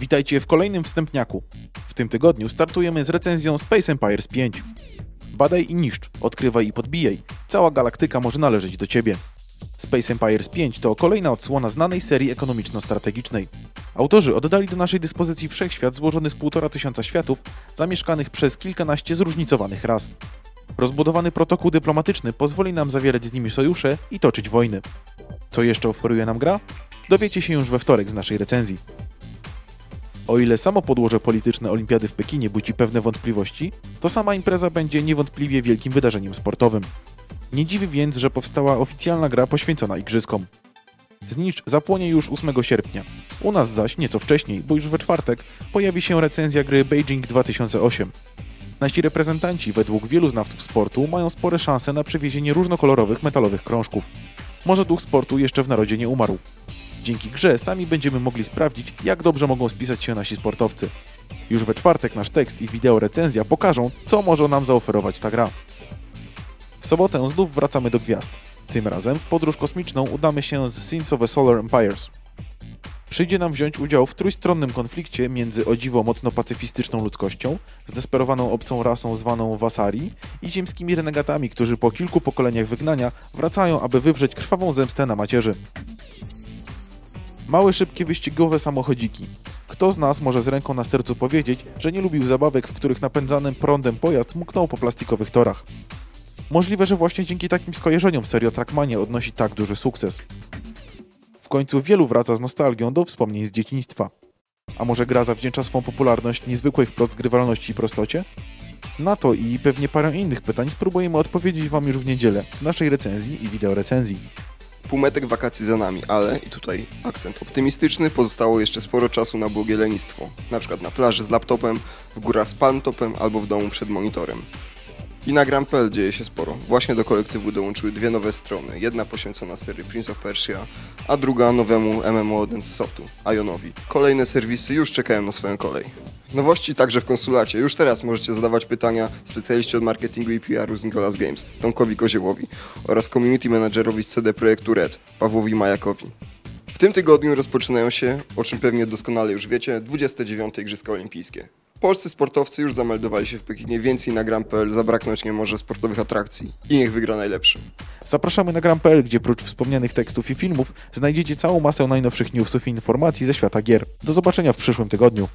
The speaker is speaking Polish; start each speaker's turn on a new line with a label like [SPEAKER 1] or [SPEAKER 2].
[SPEAKER 1] Witajcie w kolejnym wstępniaku. W tym tygodniu startujemy z recenzją Space Empires 5. Badaj i niszcz, odkrywaj i podbijaj. Cała galaktyka może należeć do ciebie. Space Empires 5 to kolejna odsłona znanej serii ekonomiczno-strategicznej. Autorzy oddali do naszej dyspozycji wszechświat złożony z półtora tysiąca światów, zamieszkanych przez kilkanaście zróżnicowanych ras. Rozbudowany protokół dyplomatyczny pozwoli nam zawierać z nimi sojusze i toczyć wojny. Co jeszcze oferuje nam gra? Dowiecie się już we wtorek z naszej recenzji. O ile samo podłoże polityczne Olimpiady w Pekinie budzi pewne wątpliwości, to sama impreza będzie niewątpliwie wielkim wydarzeniem sportowym. Nie dziwi więc, że powstała oficjalna gra poświęcona igrzyskom. Znicz zapłonie już 8 sierpnia. U nas zaś nieco wcześniej, bo już we czwartek, pojawi się recenzja gry Beijing 2008. Nasi reprezentanci, według wielu znawców sportu, mają spore szanse na przywiezienie różnokolorowych metalowych krążków. Może duch sportu jeszcze w narodzie nie umarł. Dzięki grze sami będziemy mogli sprawdzić, jak dobrze mogą spisać się nasi sportowcy. Już we czwartek nasz tekst i wideo recenzja pokażą, co może nam zaoferować ta gra. W sobotę znów wracamy do gwiazd. Tym razem w podróż kosmiczną udamy się z Sins of a Solar Empires. Przyjdzie nam wziąć udział w trójstronnym konflikcie między o dziwo mocno pacyfistyczną ludzkością, zdesperowaną obcą rasą zwaną Wasari i ziemskimi renegatami, którzy po kilku pokoleniach wygnania wracają, aby wywrzeć krwawą zemstę na macierzy. Małe, szybkie, wyścigowe samochodziki. Kto z nas może z ręką na sercu powiedzieć, że nie lubił zabawek, w których napędzanym prądem pojazd mknął po plastikowych torach? Możliwe, że właśnie dzięki takim skojarzeniom seria Trackmania odnosi tak duży sukces. W końcu wielu wraca z nostalgią do wspomnień z dzieciństwa. A może gra zawdzięcza swą popularność niezwykłej wprost grywalności i prostocie? Na to i pewnie parę innych pytań spróbujemy odpowiedzieć Wam już w niedzielę w naszej recenzji i wideorecenzji.
[SPEAKER 2] Półmetek wakacji za nami, ale, i tutaj akcent optymistyczny, pozostało jeszcze sporo czasu na błogie lenistwo. Na przykład na plaży z laptopem, w górach z palmtopem albo w domu przed monitorem. I na Gram.pl dzieje się sporo. Właśnie do kolektywu dołączyły dwie nowe strony. Jedna poświęcona serii Prince of Persia, a druga nowemu MMO od NCSoftu, Ionowi. Kolejne serwisy już czekają na swoją kolej. Nowości także w konsulacie. Już teraz możecie zadawać pytania specjaliści od marketingu i PR-u z Nicolas Games, Tomkowi Koziełowi oraz community managerowi z CD Projektu Red, Pawłowi Majakowi. W tym tygodniu rozpoczynają się, o czym pewnie doskonale już wiecie, 29. Igrzyska Olimpijskie. Polscy sportowcy już zameldowali się w Pekinie, więcej na Gram.pl zabraknąć nie może sportowych atrakcji. I niech wygra najlepszy.
[SPEAKER 1] Zapraszamy na gram.pl, gdzie prócz wspomnianych tekstów i filmów znajdziecie całą masę najnowszych newsów i informacji ze świata gier. Do zobaczenia w przyszłym tygodniu.